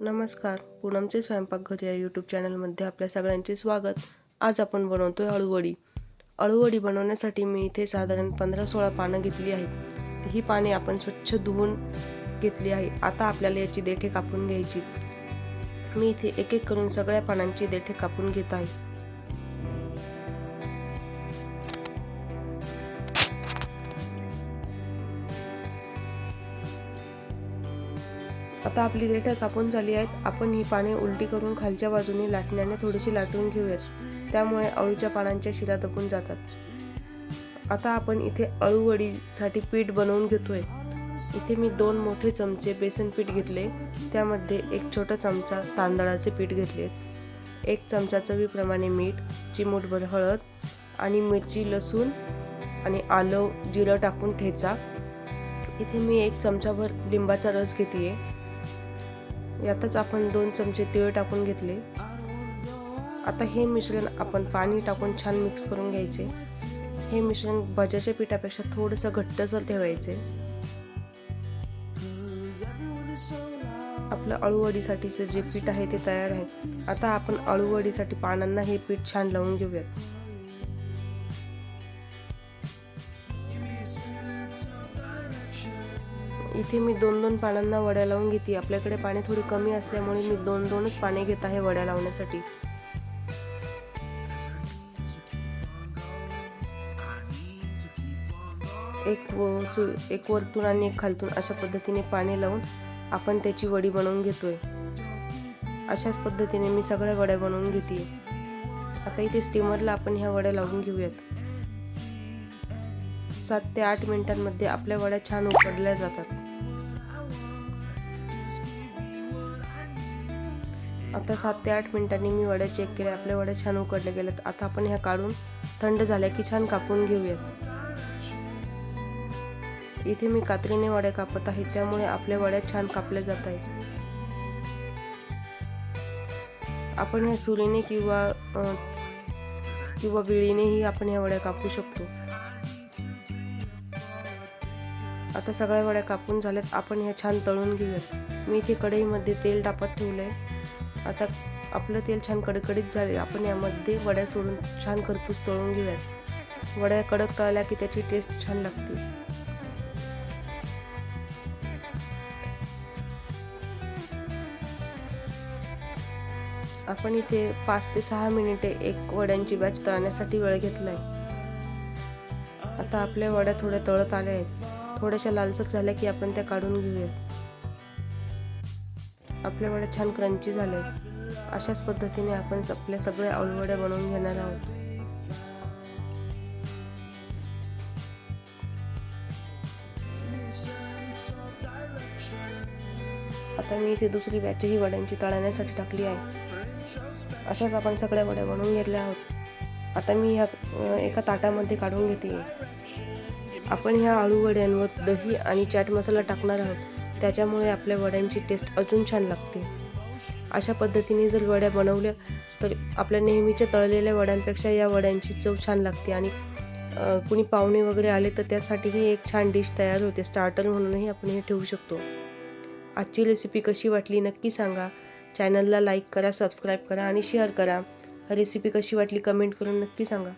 नमस्कार. पूनमचे स्वयंपाकघर या यूट्यूब चॅनलमध्ये आपल्या सगळ्यांचे स्वागत. आज आपण बनवतोय अळूवडी. अळूवडी बनवण्यासाठी मी इथे साधारण पंधरा सोळा पानं घेतली आहेत. ही पाने आपण स्वच्छ धुवून घेतली आहे. आता आपल्याला याची देठे कापून घ्यायची मी इथे एक एक करून सगळ्या पानांची देठे कापून घेत आहे. आता आपली देठं कापून झाली आहेत. आपण ही पाने उलटी करून खालच्या बाजूने लाटण्याने थोडीशी लाटून घेऊयात. त्यामुळे अळूच्या पानांच्या शिरा दबून जातात. आता आपण इथे अळूवडीसाठी पीठ बनवून घेतोय. इथे मी दोन मोठे चमचे बेसन पीठ घेतले. त्यामध्ये एक छोटा चमचा तांदळाचे पीठ घेतले. एक चमचा चवीप्रमाणे मीठ चिमूटभर हळद आणि मिरची लसूण आणि आलं जिरं टाकून ठेचा. इथे मी एक चमचाभर लिंबाचा रस घेते यातच आपण दोन चमचे तीळ टाकून घेतले. आता हे मिश्रण आपण पाणी टाकून छान मिक्स करून घ्यायचे. हे मिश्रण भज्याच्या पिठापेक्षा थोडंसं घट्टसर ठेवायचे. आपलं अळूवडीसाठीचं जे पीठ आहे ते तयार आहे. आता आपण अळूवडीसाठी पानांना हे पीठ छान लावून घेऊयात. इथे मी दोन दोन पानांना वड्या लावून घेते. आपल्याकडे पाणी थोडी कमी असल्यामुळे मी दोन दोनच पाने घेत आहे वड्या लावण्यासाठी. एक सु एक वरतून आणि एक खालतून अशा पद्धतीने पाणी लावून आपण त्याची वडी बनवून घेतोय. अशाच पद्धतीने मी सगळ्या वड्या बनवून घेते. आता इथे स्टीमरला आपण ह्या वड्या लावून घेऊयात. सात ते आठ मिनिटांमध्ये आपल्या वड्या छान उकडल्या जातात. आता सात ते आठ मिनिटांनी मी वड्या चेक केल्या आपल्या वड्या छान उकडल्या गेल्यात आता आपण ह्या काढून थंड झाल्या की छान कापून घेऊयात. इथे मी कात्रीने वड्या कापत आहे त्यामुळे आपल्या वड्या छान कापल्या जात आहेत. आपण ह्या सुरीने किंवा किंवा विळीनेही आपण ह्या वड्या कापू शकतो. आता सगळ्या वड्या कापून झाल्यात. आपण ह्या छान तळून घेऊयात. मी इथे कढईमध्ये तेल टाकत ठेवलं आहे आता आपलं तेल छान कडकडीत झाले आपण यामध्ये वड्या सोडून छान खरपूस तळून घेऊयात. वड्या कडक तळल्या की त्याची टेस्ट छान लागते. आपण इथे पाच ते सहा मिनिटे एक वड्यांची बॅच तळण्यासाठी वेळ घेतलाय. आता आपल्या वड्या थोड्या तळत आल्या आहेत. थोड्याशा लालसर झाल्या की आपण त्या काढून घेऊयात. आपल्या वड्या छान क्रंची झाल्या. अशाच पद्धतीने आपण आपल्या सगळ्या आवळवड्या बनवून घेणार आहोत. आता मी इथे दुसरी बॅचही वड्यांची तळण्यासाठी टाकली आहे. अशाच आपण सगळ्या वड्या बनवून घेतल्या आहोत. आता मी ह्या एका ताटामध्ये काढून घेते. आपण ह्या आळू वड्यांवर दही आणि चाट मसाला टाकणार आहोत. त्याच्यामुळे आपल्या वड्यांची टेस्ट अजून छान लागते. अशा पद्धतीने जर वड्या बनवल्या तर आपल्या नेहमीच्या तळलेल्या वड्यांपेक्षा या वड्यांची चव छान लागते आणि कुणी पाहुणे वगैरे आले तर त्यासाठीही एक छान डिश तयार होते. स्टार्टर म्हणूनही आपण हे ठेवू शकतो. आजची रेसिपी कशी वाटली नक्की सांगा. चॅनलला लाईक करा सबस्क्राईब करा आणि शेअर करा. रेसिपी कशी वाटली कमेंट करून नक्की सांगा.